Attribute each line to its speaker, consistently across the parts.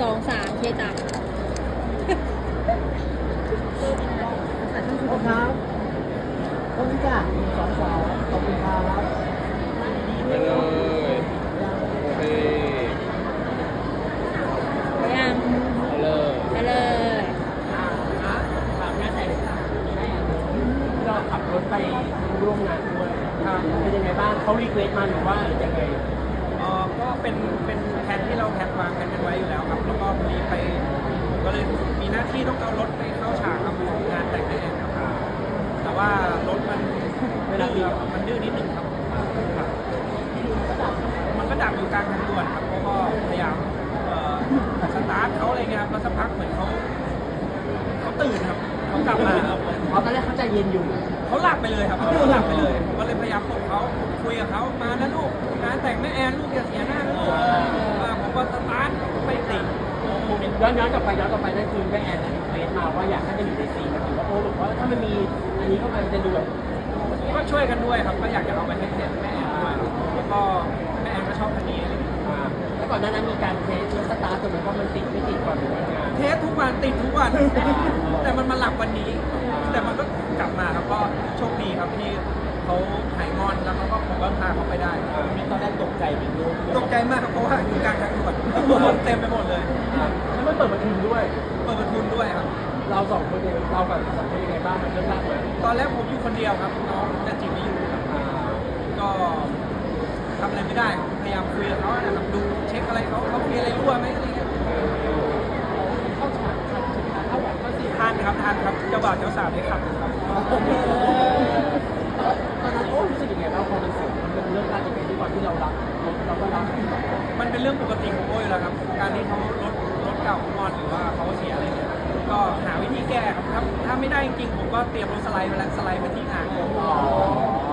Speaker 1: สองสามเคจับ
Speaker 2: ขอบคุณครับขอบคุณจ้ะสองสาวขอบคุณครับ
Speaker 3: ไปเลยโอเค
Speaker 1: ไปยัง
Speaker 3: ไปเลย
Speaker 1: ไปเลย
Speaker 2: ถามแม่แต่เราขับรถไปร่วมงานด้วยเป็นยังไงบ้างเขารีเควสมาหรือว่ายังไง
Speaker 4: เอ่อก็เป็นเป็นแผนที่เราแผนวางกันกันไว้อยู่แล้วครับ แล้วก็พอดีไปผมก็เลยมีหน้าที่ต้องเอารถไปเข้าฉากครับของงานแต่งแม่ครับ แต่ว่ารถมันเวลาดื้อมันดื้อนิดนึงครับครับ มันก็ดับอยู่กลางทางด่วนครับเขาก็พยายามเอ่อสตาร์ทเขาอะไรเงี้ยครับแล้วสักพักเหมือนเขาเขาตื่นครับเขากลับมาครับ
Speaker 2: อ๋อตอนแรกเขาใจเย็นอยู่
Speaker 4: เขาหลับไปเลยครับเขาหลับไปเลยผมก็เลยพยายามปลุกเขาคุยกับเขามานะลูกงานแต่งแม่แอนลูกอย่าเสียหน้านะลูกอ่าผมก็สตาร์ทไม่ติด
Speaker 2: ย้อนย้อนกลับไปย้อนกลับไปนั่นคือแม่แอนเควสมาว่าอยากให้มันอยู่ในซีนนะถือว่าโอ้บอกว่าถ้ามันมีอันนี้เข้าไปมันจะดูแบบ
Speaker 4: ก็ช่วยกันด้วยครับก็อยากจะเอาไปให้แม่แม่แอนด้วยแล้วก็แม่แอนก็ชอบคันนี้อะไรเงี้ย
Speaker 2: อ่าแล้วก่อนหน้านั้นมีการเทสรถสตาร์ทตัวมันว่ามันติดไม่ติดก่อนหรือว่างาน
Speaker 4: เทสทุกวันติดทุกวัน แต่มันมาหลับวันนี้ แต่มันก็กลับมาครับก็โชคดีครับที่เขาหายงอนแล้วเขาก็ผมก็พาเขาไปได้
Speaker 2: มีตอนแรกตกใจเป็นรูป
Speaker 4: ตกใจมากครับเพราะว่าอยู่กลางทางด่วนเต็มไปหมด
Speaker 2: ไล
Speaker 4: ด์ไปแล้วสไลด์ไปที่งาน
Speaker 2: อ๋อ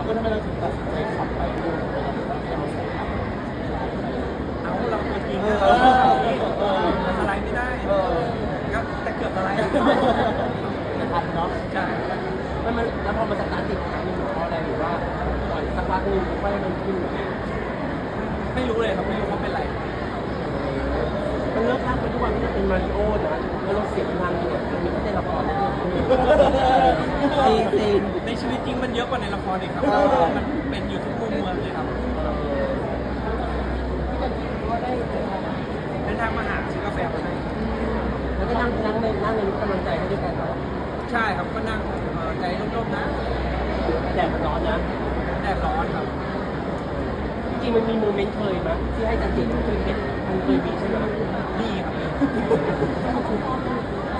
Speaker 2: ก็ทำไมเราถึงตัดสินใจขับไปดูเราใส่ขับ
Speaker 4: เอาเราตัวจริง
Speaker 2: เอ
Speaker 4: เรา
Speaker 2: อ
Speaker 4: เออสไลด์ไม่ได้
Speaker 2: เออ
Speaker 4: ก็แต่เกือบสไลด์
Speaker 2: จะทันเนาะ
Speaker 4: ใช่
Speaker 2: แล้วมันแล้วพอมันสตาร์ทติดครั้งนึงเพราะอะไรหรือว่าปล่อยสักพักนึงค่อยมันขึ้น
Speaker 4: ไม่รู้เลยครับไม่รู้เขาเป็นไร
Speaker 2: มันเลิกลากไปทุกวันที่จะเป็นมาริโอนะแล้วเราเสียงงานเนี่ยมันมีแค่ในละครนะจริงจริง
Speaker 4: ในชีวิตจริงมันเยอะกว่าในละครอีกครับ
Speaker 2: เออ
Speaker 4: มันเป็นอยู่ทุกมุมเมืองเลยครับเดินทางมาหาซื้อกาแฟมาให้
Speaker 2: แล้วก็นั่งนั่งในนั่งในกำลังใจให้ด้วยกันเหรอ
Speaker 4: ใช่ครับก็นั่งเอ่อใจร่มๆนะ
Speaker 2: แดดมันร้อนนะ
Speaker 4: แดดร้อนครับ
Speaker 2: จริงๆมันมีโมเมนต์เคยไหมที่ให้จันจิมันเคยเห็นมันเคยมีใช่ไหม
Speaker 4: นี่ครับ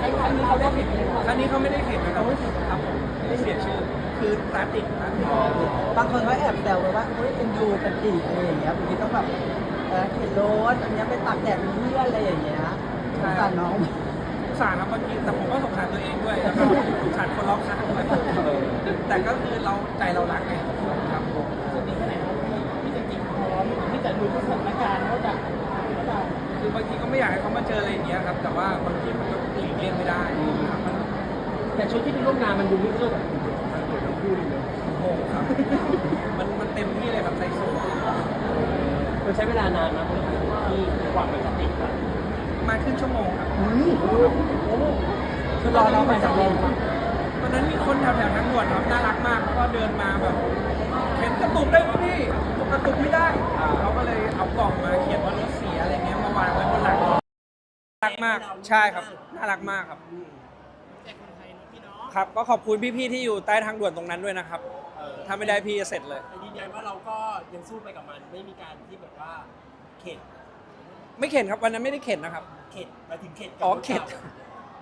Speaker 2: ไอ้ครั้งนี้เขาได้เห็นไหม
Speaker 4: ครั้งนี้เขาไม่ได้เห็นนะครับ เสียชื่อ คือตาติดตาติด
Speaker 5: บางคนเขาแอบแซวเลยว่าเฮ้ยเป็นดูกันจีอะไรอย่างเงี้ยบางทีต้องแบบเออเข็นรถอันเนี้ยไปตากแดดเป็นเพื่อนอะไรอย่างเงี้ยสงสารน้อง
Speaker 4: สงสารนะบางทีแต่ผมก็สงสารตัวเองด้วยแล้วก็สงสารคนรอบข้างด้วยแต่ก็คือเราใจเรารักไงครับผม
Speaker 2: สุดนี้แค่ไหนครับพี่จันจิพร้อมที่จะดูทุกสถานการณ์เขาจะเขาจะ
Speaker 4: คือบางทีก็ไม่อยากให้เขามาเจออะไรอย่างเงี้ยครับ แต่ว่าบางทีมันก็หลีกเลี่ยงไม่ได้ครับมัน
Speaker 2: แต่ชุดที่ไปร่วมงานมันดูไม่เอื้อกับทางเดียวทั้งคู่เลยเนอะ
Speaker 4: โง่ครับมันมันเต็มที่เลยครับใส่สูท
Speaker 2: มันใช้เวลานานนะที่กว่ามันจะติดอะ
Speaker 4: มาครึ่งชั่วโมงครับ
Speaker 5: คือรอเราไปสำเร็จ
Speaker 4: ตอนนั้นมีคนแถวๆทางด่วนครับน่ารักมากเขาก็เดินมาแบบเห็นกระตุกได้ไหมพี่กระตุกไม่ได้เขาก็เลยเอากล่องมาเขียนว่ารถเสียอะไรเงี้ยมาวางไว้บนหลังน่ารักมากใช่ครับน่ารักมากครับ ครับ ก็ขอบคุณพี่ๆที่อยู่ใต้ทางด่วนตรงนั้นด้วยนะครับถ้าไม่ได้พี่จะเสร็จเลย
Speaker 2: แต่ยืนยันว่าเราก็ยังสู้ไปกับมันไม่มีการที่แบบว่าเข็ด
Speaker 4: ไม่เข็นครับวันนั้นไม่ได้เข็นนะครับ
Speaker 2: เข็ดหมายถึงเข็ดกับ
Speaker 4: อ๋อ
Speaker 2: รถ
Speaker 4: เข็ด
Speaker 2: ก่า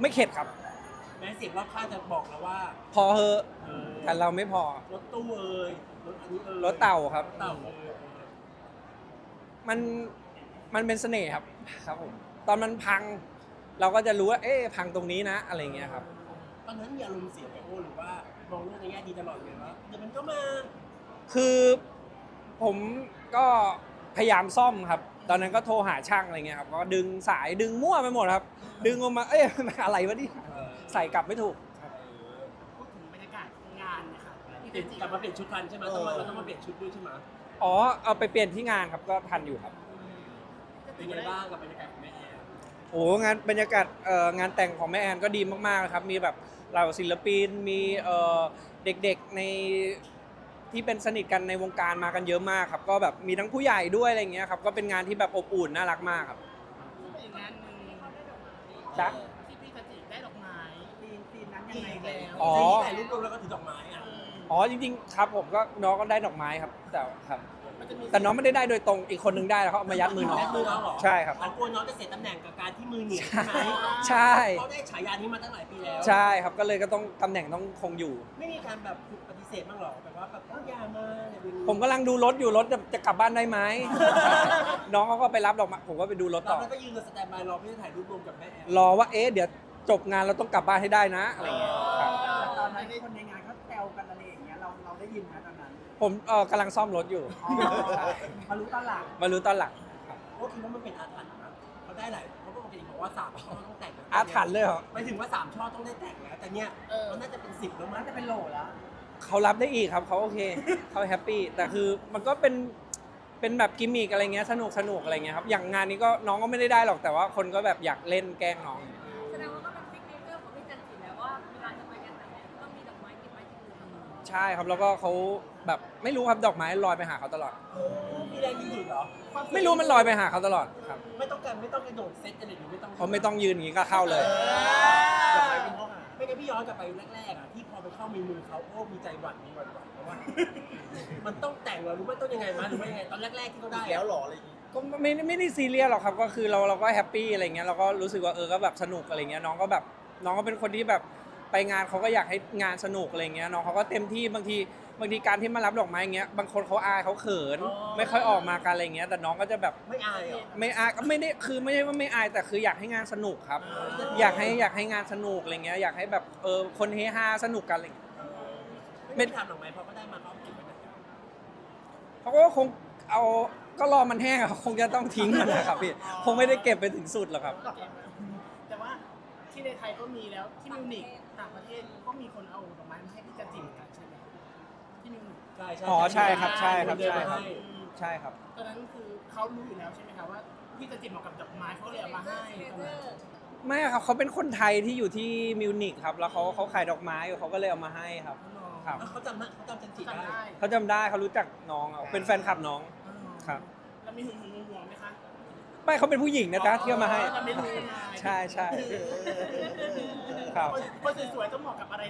Speaker 4: ไม่เข็ดครับ
Speaker 2: แม้เสียงรอบข้างจะบอกเราว่า
Speaker 4: พอเหอะ
Speaker 2: เออ
Speaker 4: แต่เราไม่พอ
Speaker 2: รถตู้เอ่ยรถอันนี้เอ่ย
Speaker 4: รถเต่าครับ
Speaker 2: รถเต่าเอ่ย
Speaker 4: มันมันเป็นเสน่ห์ครับครับผมตอนมันพัง เราก็จะรู้ว่าเอ๊ะพังตรงนี้นะ อะไรเงี้ยครับ
Speaker 2: ตอนนั้นมีอารมณ์เสียไปโอ้หรือว่ามองโลกในแง่ดีตลอดเลยว่าเดี๋ยวมันก็มา
Speaker 4: คือผมก็พยายามซ่อมครับ ตอนนั้นก็โทรหาช่างอะไรเงี้ยครับ ก็ดึงสายดึงมั่วไปหมดครับ ดึงออกมา เอ๊ะมันอะไรวะนี่
Speaker 2: เออ
Speaker 4: ใส่กลับไม่ถูกครับ
Speaker 2: พูดถึงบรรยากาศงานนะคะเปลี่ยนกลับมาเปลี่ยนชุดทันใช่ไหมต้องมาเราต้องมาเปลี่ยนชุดด้วยใช่ไหม
Speaker 4: อ๋อ เอาไปเปลี่ยนที่งานครับ ก็ทันอยู่ครับ
Speaker 2: เป็นไงบ้างกับบรรยากาศของแม่แอร์
Speaker 4: โอ้งานบรรยากาศเอ่องานแต่งของแม่แอนก็ดีมากๆนะครับ มีแบบ เหล่าศิลปินมีเอ่อเด็กๆในที่เป็นสนิทกันในวงการมากันเยอะมากครับ ก็แบบมีทั้งผู้ใหญ่ด้วยอะไรเงี้ยครับก็เป็นงานที่แบบอบอุ่นน่ารักมากครับ
Speaker 2: อีกงานหนึ่ง
Speaker 4: จ๊ะ
Speaker 2: ที่พี่กติได้ดอกไม้
Speaker 6: ซีนซีนนั้นยังไงแล้ว
Speaker 4: อ๋อ
Speaker 2: ถ่ายรูปรวมแล้วก็ถือดอกไม้อะ
Speaker 4: อ๋อจริงๆครับผมก็น้องก็ได้ดอกไม้ครับแต่ครับ
Speaker 2: มัน จะมี
Speaker 4: แต่น้องไม่ได้ได้โดยตรงอีกคนนึงได้แล้วเขาเอามายัดมือน้อง
Speaker 2: แม่มือเราเหรอ
Speaker 4: ใช่ครับ
Speaker 2: เรากลัวน้องจะเสียตำแหน่งกับการที่มือเหนียวใช่ไหม
Speaker 4: ใช่
Speaker 2: เขาได้ฉายานี้มาตั้งหลายปีแล้ว
Speaker 4: ใช่ครับก็เลยก็ต้องตำแหน่งต้องคงอยู่
Speaker 2: ไม่มีการแบบปฏิเสธบ้างหรอแบบว่าแบบเอาอยามาเนี่ยดู
Speaker 4: ผมกำลังดูรถอยู่รถจะจะกลับบ้านได้ไหม น้องเขาก็ไปรับดอกไม้ผมก็ไปดูรถ
Speaker 2: เรา
Speaker 4: ต่อ
Speaker 2: แล้วก็ยืนสแตนบายรอเพื่อถ่ายรูปรวมกับแม่แอน
Speaker 4: รอว่าเอ๊ะเดี๋ยวจบงานเราต้องกลับบ้านให้ได้นะอะไรเงี้ยครับ
Speaker 6: แต่ตอนนั้นคนในงานเขาแซวกันอะไรอย่างเงี้ยเราเราได้ยินไหมตอนนั้น
Speaker 4: ผมเออกำลังซ่อมรถอยู่
Speaker 6: อ๋อมารู้ตอนหลัง
Speaker 4: มารู้ตอนหลัง
Speaker 2: ก็คิดว่ามันเป็นอาถรรพ์นะเขาได้หลายเขาปกติบอกว่าสามช่อต้องแต่งนะ
Speaker 4: อาถรรพ์เลยเหรอ
Speaker 2: ไปถึงว่าสามช่อต้องได้แต่งแล้วแต่เนี่ยมันน่าจะเป็นสิบแล้วมั้
Speaker 6: น่างจะเป็นโหลแล้ว
Speaker 4: เขารับได้อีกครับเขาโอเคเขาแฮปปี้แต่คือมันก็เป็นเป็นแบบกิมมิกอะไรเงี้ยสนุกสนุกอะไรเงี้ยครับอย่างงานนี้ก็น้องก็ไม่ได้ได้หรอกแต่ว่าคนก็แบบอยากเล่นแกล้งน้อง
Speaker 7: แสดง
Speaker 4: ใช่ครับแล้วก็เขาแบบไม่รู้ครับดอกไม้ลอยไปหาเขาตลอด
Speaker 2: มีแรงยืนเหรอ
Speaker 4: ไม่รู้มันลอยไปหาเขาตลอดครับ
Speaker 2: ไม่ต้องการไม่ต้องกระโดดเซตอะไรหรือไม่ต้อง
Speaker 4: เขาไม่ต้องยืนอย่างนี้ก็เข้าเลย
Speaker 2: ไม่งั้นพี่ย้อนกลับไปแรกๆอะที่พอไปเข้ามีมือเขาโอ้มีใจหวั่นมีหวั่นหวั่นเพราะว่า มันต้องแต่งเหรอหรือไม่ต้องยังไงมาหรือว่ายังไงตอนแรกๆที่เขาได้แล้วหรออะไรอย่างงี้
Speaker 4: ก็ไม่ไม่ได้ซีเรียสหรอกครับก็คือเราเราก็แฮปปี้อะไรเงี้ยเราก็รู้สึกว่าเออก็แบบสนุกอะไรเงี้ยน้องก็แบบน้องก็เป็นคนที่แบบ ไปงานเขาก็อยากให้งานสนุกอะไรเงี้ยน้องเขาก็เต็มที่บางทีบางทีการที่มารับดอกไม้เงี้ยบางคนเขาอายเขาเขิน ไม่ค่อยออกมากันอะไรเงี้ย แต่น้องก็จะแบบ
Speaker 2: ไม่อายเหรอ
Speaker 4: ไม่อายก็ไม่ได้คือไม่ใช่ว่าไม่อายแต่คืออยากให้งานสนุกครับ อยากให้อยากให้งานสนุกอะไรเงี้ยอยากให้แบบเออคนเฮฮาสนุกกันอะไรเงี้ย
Speaker 2: ไม่ได้ทำหรอกไหมเพราะเขาได้มาเขาเอาเก็บไว้ไหน
Speaker 4: เขาก็คงเอาก็รอมันแห้งอะคงจะต้องทิ้งมันนะครับพี่คงไม่ได้เก็บไปถึงสุดหรอกครับ
Speaker 8: แต่ว่า ที่ในไทยก็มีแล้วที่มิวนิกต่างประเทศก็มีคนเอาดอกไม้มาให้พี่จันจิเหมือนกันใช่ไหมที่มิวนิก
Speaker 2: ใช่ใช่
Speaker 4: อ๋อใช่ครับใช่ครับ
Speaker 2: เดิน
Speaker 4: ใช่
Speaker 2: มา
Speaker 4: ครับ
Speaker 2: ให้
Speaker 4: ใช่ครับ
Speaker 8: ตอนนั้นคือเขารู้อยู่แล้วใช่ไหมคะว่าพี่จันจิเหมาะกับดอกไม้เขาเลยเอามาให้ตอนนั้น
Speaker 4: ไม่ครับเขาเป็นคนไทยที่อยู่ที่มิวนิกครับ แล้วเขาเขาขายดอกไม้อยู่เขาก็เลยเอามาให้ครับ ครับ
Speaker 2: แล้วเขาจำนะเขาจำจันจิ
Speaker 8: จำ
Speaker 2: ได้
Speaker 8: ได้
Speaker 4: เขาจำได้เขารู้จักน้องอะเป็นแฟนคลับน้องครับ
Speaker 8: แล้วมีหึงหึงหวงๆไหมคะ
Speaker 4: ไม่เขาเป็นผู้หญิงนะจ๊ะที่เอามาให้
Speaker 8: เราไม่รู้ไง
Speaker 4: ใช่ใช่ครับ
Speaker 8: คนคนสวยๆต้องเหมาะกับอะไร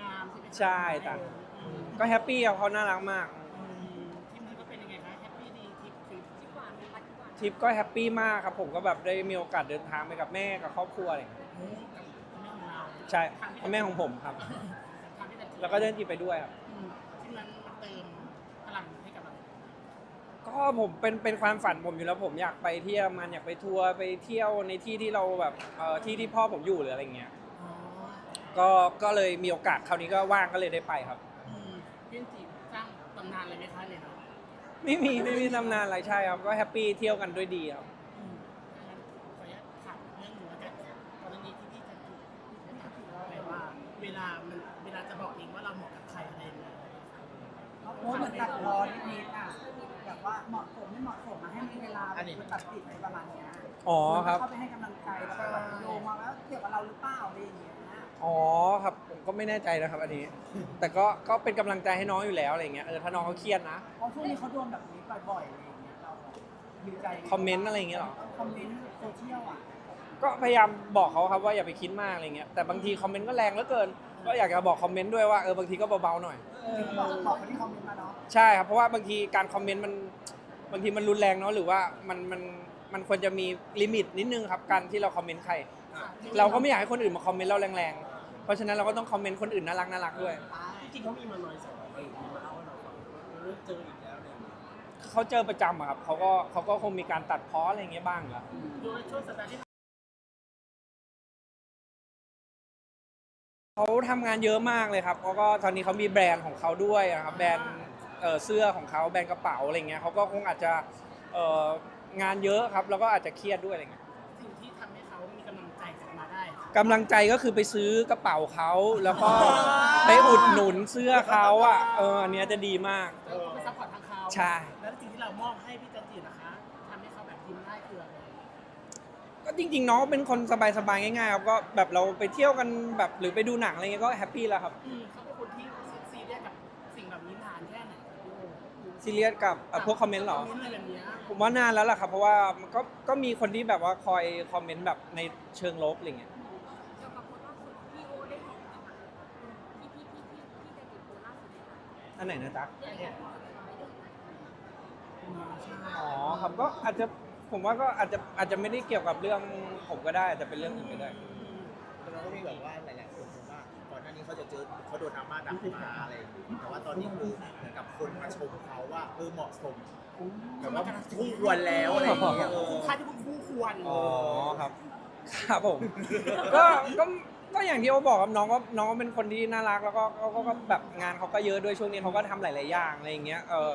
Speaker 8: งามๆใช่ไหมคะ
Speaker 4: ใช่จ้ะ
Speaker 8: อืม
Speaker 4: ก็แฮปปี้ครับเขาน่ารักมาก
Speaker 8: อืมทีมนี้ก็เป็นยังไงคะแฮปปี้ดีทิปคือ
Speaker 7: ที่หวานเป็นปัจจุบัน
Speaker 4: ทริปก็แฮปปี้มากครับผมก็แบบได้มีโอกาสเดินทางไปกับแม่กับครอบครัวอะไรอย่างเงี้ย
Speaker 8: กับแม่ของเรา
Speaker 4: ใช่แม่ของผมครับ
Speaker 8: ทำให้จันจิ
Speaker 4: แล้วก็เดินจีไปด้วยครับ
Speaker 8: อืมที่นั้นมันเติมพลังให้ กับเรา
Speaker 4: ก็ผมเป็นเป็นความฝันผมอยู่แล้วผมอยากไปเที่ยวมันอยากไปทัวร์ไปเที่ยวในที่ที่เราแบบเอ่อที่ที่พ่อผมอยู่หรืออะไรเงี้ย
Speaker 8: อ๋อ
Speaker 4: ก็ก็เลยมีโอกาสคราวนี้ก็ว่างก็เลยได้ไปครับ
Speaker 8: อืมพี่จันจิสร้างตำนานเลยไหมคะเนี่ยเนาะ
Speaker 4: ไม่มีไม่มีตำนานอะไรใช่ครับก็แฮปปี้เที่ยวกันด้วยดีครับ
Speaker 8: อืมงั้นขออนุญาตถามเรื่องหนึ่งแล้วกันกรณีที่พี่จันจิได้ถามไปว่า เวลามันเวลาจะบอกเองว่าเราเหมาะกับใครอะไรยังไง
Speaker 6: เขาโพสต์เหมือนตัดพอนิดๆอะแบบ ว่าเหมาะสมไม่เหมาะสมมาให้มีเวลาแบบตัดสินอะไรประมาณเนี้ย
Speaker 4: อ๋อครับ
Speaker 6: เข้าไปให้กำลังใจแล้วก็แบบโยงมาแล้วเกี่ยวกับเราหรือเปล่าอะไรอย่างเงี้ย
Speaker 4: อ๋อครับผมก็ไม่แน่ใจนะครับอันนี้ แต่ก็ก็เป็นกำลังใจให้น้องอยู่แล้วอะไรเงี้ยเออถ้าน้องเขาเครียดนะ
Speaker 6: เพราะช่วงนี้เขาโดนแบบนี้บ่อยๆอะไรอย่างเงี้ยเราแบบดีใจ
Speaker 4: คอมเมนต์อะไรอย่างเงี้ยเหรอ
Speaker 6: คอมเมนต์โซเชียลอะ
Speaker 4: ก็พยายามบอกเขาครับว่าอย่าไปคิดมากอะไรเงี้ยแต่บางทีคอมเมนต์ก็แรงเหลือเกิน ก็อยากจะบอกคอมเมนต์ด้วยว่าเออบางทีก็เบาๆหน่อย
Speaker 6: เออบอกบอกคนที่คอมเมนต์มาเนาะ
Speaker 4: ใช่ครับเพราะว่าบางทีการคอมเมนต์มัน บางทีมันรุนแรงเนาะหรือว่ามันมันมันควรจะมีลิมิตนิดนึงครับการที่เราคอมเมนต์ใคร เราก็ไม่อยากให้คนอื่นมาคอมเมนต์เราแรงๆ เพราะฉะนั้นเราก็ต้องคอมเมนต์คนอื่นน่ารักน่ารักด้วย
Speaker 2: จริงๆเขามีมาหน่อยสองปีมีมาเล่าให้เราฟังเออเจออีกแล้วเนี่ย
Speaker 4: เขาเจอประจำอะครับเขาก็เขาก็คงมีการตัดพ้ออะไรอย่างเงี้ยบ้างเหรอ
Speaker 8: โดยช่วงสัปดาห์ที่
Speaker 4: เขาทำงานเยอะมากเลยครับเขาก็ตอนนี้เขามีแบรนด์ของเขาด้วยนะครับแบรนด์ เอ่อเสื้อของเขาแบรนด์กระเป๋าอะไรเงี้ยเขาก็คงอาจจะเอ่องานเยอะครับแล้วก็อาจจะเครียดด้วยอะไรเงี้ย
Speaker 8: สิ่งที่ทำให้เขามีกำลังใจกลับมาได้ค่ะ
Speaker 4: กำลังใจก็คือไปซื้อกระเป๋าเขาแล้วก็ไปอุดหนุนเสื้อเขาอะเอออันเนี้ยจะดีมาก
Speaker 8: แล้วก็ไปซัพพอร์ตทางเขา
Speaker 4: ใช่
Speaker 8: แล้วสิ่งที่เรามอบให้พี่จันจินะคะทำให้เขาแบบยิ้มได้คืออะไร
Speaker 4: ก็ก็จริงๆน้องเป็นคนสบายๆง่ายๆครับก็แบบเราไปเที่ยวกันแบบหรือไปดูหนังอะไรเงี้ยก็แฮปปี้แล้วครับ
Speaker 8: อืมเขาเป็นคนที่ซีเรียสกับสิ่งแบบนี้นานแค่ไหน
Speaker 4: ซีเรียสกับเอ่อพวกคอมเมนต์เหรอ
Speaker 8: คอมเมนต์อะไรแบบเนี้ย
Speaker 4: ผมว่านานแล้วล่ะครับ เพราะว่ามันก็ก็มีคนที่แบบว่าคอยคอมเมนต์แบบในเชิงลบอะไรเงี้ย
Speaker 7: เกี่ยวกับโพสต์ล่าสุดพี่โอได้เห็นไหมคะที่พี่พี่พี่พี่จะติดโพสต์ล่าสุดเนี่ยค่ะ
Speaker 4: อันไหนนะจ๊ะ
Speaker 7: เนี่ยเนี่ยไม่ได้
Speaker 4: อ๋อครับก็อาจจะผมว่าก็อาจจะอาจจะไม่ได้เกี่ยวกับเรื่องผมก็ได้อาจจะเป็นเรื่องอื่นก็ได้
Speaker 9: แต่เราก็มีแบบว่าหลายๆคนบอ กว่าก่อนหน้านี้เขาจะเจอเขาโดนอาม่าดักมาอะไรอย่างงี้แต่ว่าตอนนี้คือเหมือนกับคนมาชมเขาว่าเออเหมาะสมแบบว่าคู่ควรแล้วอะไรอย่างเงี้ยเออ
Speaker 8: ค่าที่คุณคู่ควร
Speaker 4: อ๋อครับ ครับผม ก็ก็ก็อย่างที่โอบอกครับน้องก็น้องก็เป็นคนที่น่ารักแล้วก็ก็ก็ก็แบบงานเขาก็เยอะด้วยช่วงนี้เขาก็ทำหลาย ๆ อย่างอะไรอย่างเงี้ยเออ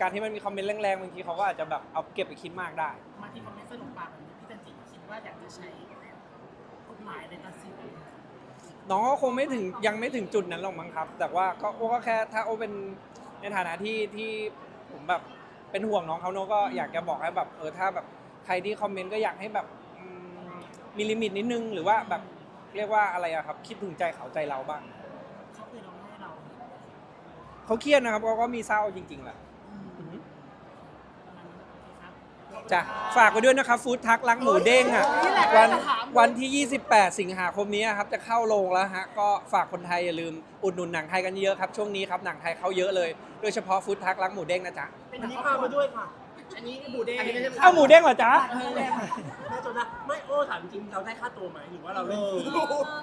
Speaker 4: การที่มันมีคอมเมนต์แรงๆบางทีเขาก็อาจจะแบบเอาเก็บไปคิดมากได้
Speaker 8: มาที่คอมเมนต์สนุกปากแบบนี้พี่จันจิคิดว่าอยากจะใช้กฎหมายในตัดสิน
Speaker 4: น้องก็คงไม่ถึงยังไม่ถึงจุดนั้นหรอกมั้งครับ แต่ว่าก็โอ้ก็แค่ถ้าโอ้เป็นในฐานะที่ที่ผมแบบเป็นห่วงน้องเขาโน้ก็อยากจะบอกให้แบบเออถ้าแบบใครที่คอมเมนต์ก็อยากให้แบบอืมมีลิมิตนิดนึง หรือว่าแบบเรียกว่าอะไรอะครับ คิดถึงใจเขาใจเราบ้าง
Speaker 8: เขาเคยร้องให้เรา
Speaker 4: เขาเครียดนะครับเขาก็มีเศร้าจริงๆแหละ
Speaker 8: ประมาณนี้ครับ
Speaker 4: จ้ะฝากไว้ด้วยนะครับฟู้ดทักรักหมูเด้งอะวันวันที่ 28 สิงหาคมนี้ครับจะเข้าโรงแล้วฮะก็ฝากคนไทยอย่าลืมอุดหนุนหนังไทยกันเยอะครับช่วงนี้ครับหนังไทยเข้าเยอะเลย โดยเฉพาะฟู้ดทักรักหมูเด้งนะจ๊ะ
Speaker 8: เป็น
Speaker 2: อันนี้
Speaker 8: ครอบ
Speaker 2: พา
Speaker 8: ครัว
Speaker 2: มาด้วยค่ะ
Speaker 8: อันนี้หมูเด้ง
Speaker 4: เอาหมูเด้งเหรอจ๊ะ
Speaker 2: แม่จนนะไม่โอ้ถามจริงเราได้ค่าตัวไหมหรือว่าเราเล่นฟรี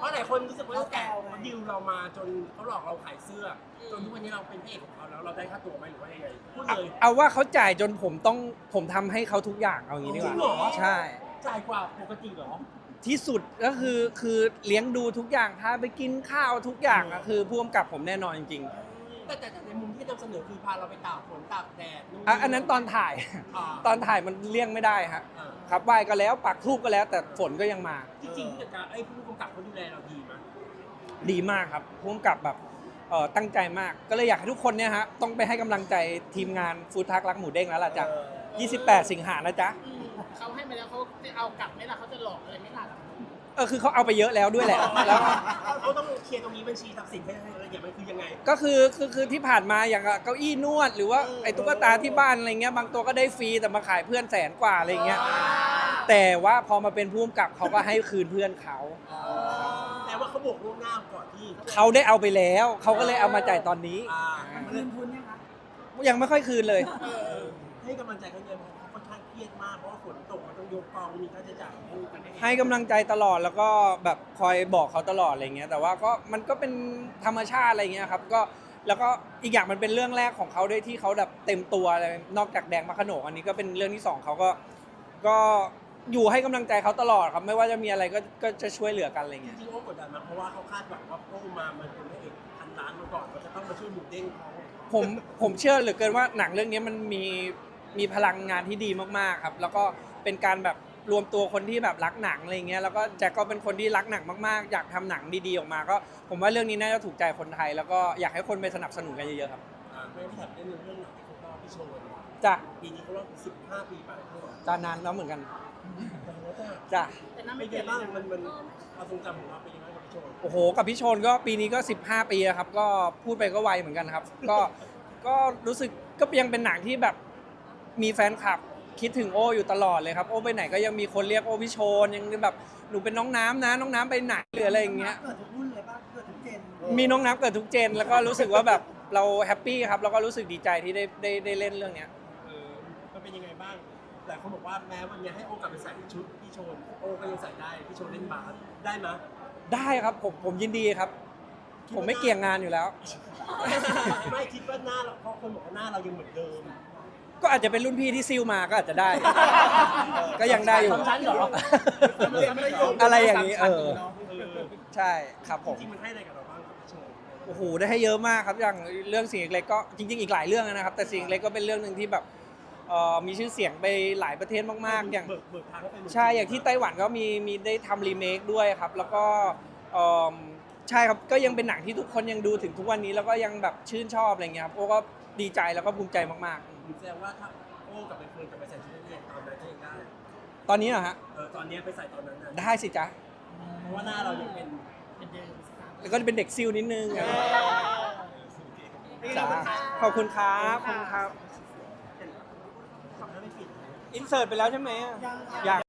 Speaker 2: เพราะหลายคนรู้สึกว่าตั้งแต่เขาดิวเรามาจนเขาหลอกเราขายเสื้อ จนทุกวันนี้เราเป็นพระเอกของเขาแล้วเราได้ค่าตัวไหมหรือว่ายังไงพูด
Speaker 4: เอา
Speaker 2: เลย
Speaker 4: เอาว่าเขาจ่ายจนผมต้องผมทำให้เขาทุกอย่างเอาอย่างนี้ดีกว่า
Speaker 2: จริงเหรอ
Speaker 4: ใช่
Speaker 2: จ่ายกว่าปกติเหรอ
Speaker 4: ที่สุดก็คือคือเลี้ยงดูทุกอย่างพาไปกินข้าวทุกอย่างอะคือพ่วงกับผมแน่นอนจริง
Speaker 2: แต่แต่แต่ในมุมที่นำเสนอคือพาเราไปตากฝนตากแดด
Speaker 4: ๆอะอันนั้นตอนถ่าย
Speaker 2: อ่า
Speaker 4: ตอนถ่ายมันเลี่ยงไม่ได้ฮะ
Speaker 2: อ่า
Speaker 4: ครับไหว้ก็แล้วปักทูบก็แล้ว แต่ฝนก็ยังมา
Speaker 2: จริงๆผู้จัดการไอ้ยผู้กำกับเขาดูแลเราดีมั้ย
Speaker 4: ดีมากครับพ่วงกับแบบเอ่อตั้งใจมาก ก็เลยอยากให้ทุกคนเนี่ยฮะต้องไปให้กำลังใจทีมงานฟู้ดทักรักหมูเด้งแล้วล่ะจ้ะ28 สิงหานะจ๊ะ
Speaker 8: อืมเขาให้มาแล้วเขาจะเอากลับไหมล่ะเขาจะหลอกอะไรไหมล่ะ
Speaker 4: เออคือเขาเอาไปเยอะแล้วด้วยแหละแล้ว
Speaker 2: เขาต้องเคลียร์ตรงนี้บัญชีทรัพย์สินให้ให้ละเอียดมันคือยังไง
Speaker 4: ก็คือคือคือที่ผ่านมาอย่างเก้าอี้นวด หรือว่าไอ้ตุ๊กตาที่บ้านอะไรเงี้ยบางตัวก็ได้ฟรีแต่มาขายเพื่อนแสนกว่าอะไรเงี้ยแต่ว่าพอมาเป็นผู้กำกับเขาก็ให้คืนเพื่อนเขา
Speaker 2: แต่ว่าเขาบอกล่วงหน้าก่อนที่
Speaker 4: เขาได้เอาไปแล้วเขาก็เลยเอามาจ่ายตอนนี้
Speaker 2: อ่า
Speaker 6: คืนทุนยังคะ
Speaker 4: ยังไม่ค่อยคืนเลย
Speaker 2: ให้กำลังใจเขาเยอะเพราะเขาค่อนข้างเค รียดมากเพราะว่าฝนตกมันต้องยกกองมีค่าใช้จ่ายให้กันเอง
Speaker 4: ให้กำลังใจตลอดแล้วก็แบบคอยบอกเขาตลอดอะไรเงี้ยแต่ว่าก็มันก็เป็นธรรมชาติอะไรเงี้ยครับก็แล้วก็อีกอย่างมันเป็นเรื่องแรกของเขาด้วยที่เขาแบบเต็มตัวอะไรนอกจากแดงมะขนกอันนี้ก็เป็นเรื่องที่สองเขาก็ก็อยู่ให้กำลังใจเขาตลอดครับไม่ว่าจะมีอะไรก็ก็จะช่วยเหลือกันอะไร
Speaker 2: จ
Speaker 4: เงี้ย
Speaker 2: ริงๆโอ้กดดันมากเพราะว่าเขาคาดหวังว่าโอ้มามันเป็นพระเอกพันล้านมาก่อนมันจะต้องมาช่วยหมูเด้งเขา
Speaker 4: ผมผมเชื่อเหลือเกินว่าหนังเรื่องนี้มันมี มีพลังงานที่ดีมากๆครับ แล้วก็เป็นการแบบรวมตัวคนที่แบบรักหนังอะไรเงี้ยแล้วก็แจ็คก็เป็นคนที่รักหนังมากๆ อยากทำหนังดีๆออกมา ก็ผมว่าเรื่องนี้น่าจะถูกใจคนไทย แล้วก็อยากให้คนไปสนับสนุนกันเยอะๆครับ
Speaker 2: อ่าไม่ได้ถามเรื่องเรื่องหนังที่เขารอบพี่โชว์
Speaker 4: จ้ะ
Speaker 2: ปีนี้เขารอบ15ปีไปเท่าไหร่
Speaker 4: จานานแล้วเหมือนกัน
Speaker 2: แต่แล้วจ้ะ
Speaker 4: จ้ะ
Speaker 8: แต่นั่น
Speaker 2: เป็
Speaker 8: ไม่
Speaker 2: น
Speaker 8: เป
Speaker 2: ไง
Speaker 8: ลี่ยน
Speaker 2: บ้างมันมันความทรงจำของเราเป็นยังไงกับพี่โชว์
Speaker 4: โอ้โหกับพี่ชนก็ปีนี้ก็ 15 ปีแล้วครับ ก็พูดไปก็ไวเหมือนกันครับ ก็ก็รู้สึกก็ยังเป็นหนังที่แบบ มีแฟนคลับคิดถึงโออยู่ตลอดเลยครับ โอไปไหนก็ยังมีคนเรียกโอพี่โชนยังแบบหนูเป็นน้องน้ำนะ น้องน้ำไปไหนหรืออะไรอย่างเงี้ย
Speaker 6: เกิดทุกรุ่นเลยป่ะ เกิดทุกเจน
Speaker 4: มีน้องน้ำเกิดทุกเจน แล้วก็รู้สึกว่าแบบเราแฮปปี้ครับ แล้วก็รู้สึกดีใจที่ได้ได้ได้เล่นเรื่องเนี้ย
Speaker 2: เออมันเป็นยังไงบ้าง หลายคนบอกว่าแม้วันนี้ให้โอกลับไปใส่ชุดพี่โชน โอ้ก็ยังใส่ได้ พี่โชนเล่นบาสได้ไหมย
Speaker 4: ได้ครับผมผมยินดีครับ ผมไม่เกี่ยงงานอยู่แล้ว
Speaker 2: ไม่คิดว่าหน้าเราเพราะคนบอกว่าหน้าเรายังเหมือนเดิม
Speaker 4: ก็อาจจะเป็นรุ่นพี่ที่ซิลมาก็อาจจะได้ ก็ยังได้อยู่
Speaker 2: สามชั้นเหรอ
Speaker 4: อะไรอย่างนี้เออ
Speaker 2: เออ
Speaker 4: ใช่ครับผม
Speaker 2: จริงๆมันให้อะไรกับเราบ้างครับพี่โชน
Speaker 4: โอ้โหได้ให้เยอะมากครับอย่างเรื่องสิ่งเล็กๆก็จริง ๆ อีกหลายเรื่องนะครับ แต่สิ่งเล็กก็เป็นเรื่องหนึ่งที่แบบเอ่อมีชื่อเสียงไปหลายประเทศมากๆ อย่าง
Speaker 2: เบิกเบิกทางให้เป็น
Speaker 4: ใช่อย่างที่ไต้หวันก็มีมีได้ทำรีเมคด้วยครับ แล้วก็เอิ่มใช่ครับก็ยังเป็นหนังที่ทุกคนยังดูถึงทุกวันนี้แล้วก็ยังแบบชื่นชอบอะไรเงี้ยครับโอ้ก็ดีใจแล้วก็ภูมิใจมาก
Speaker 2: แสดงว่าถ้าโอ้กับไปเฟิร์นกับไปใส่ชุดนักเรียนตอนนั้นก็ยังได้
Speaker 4: ๆตอนนี้เหรอฮะ
Speaker 2: เออตอนเนี้ยไปใส่ตอนนั้นน่ะ
Speaker 4: ได้สิจ๊ะ
Speaker 2: เพราะว่าหน้าเรายังเป็น
Speaker 8: เป็นเดิมสาม
Speaker 4: แล้วก็เป็นเด็กซิลนิดนึงอะ
Speaker 8: เออ
Speaker 4: จ้าขอบคุณครับขอบคุณครับ อินเสิร์ตไปแล้วใช่ไหมอะ
Speaker 8: ยัง
Speaker 4: อยาก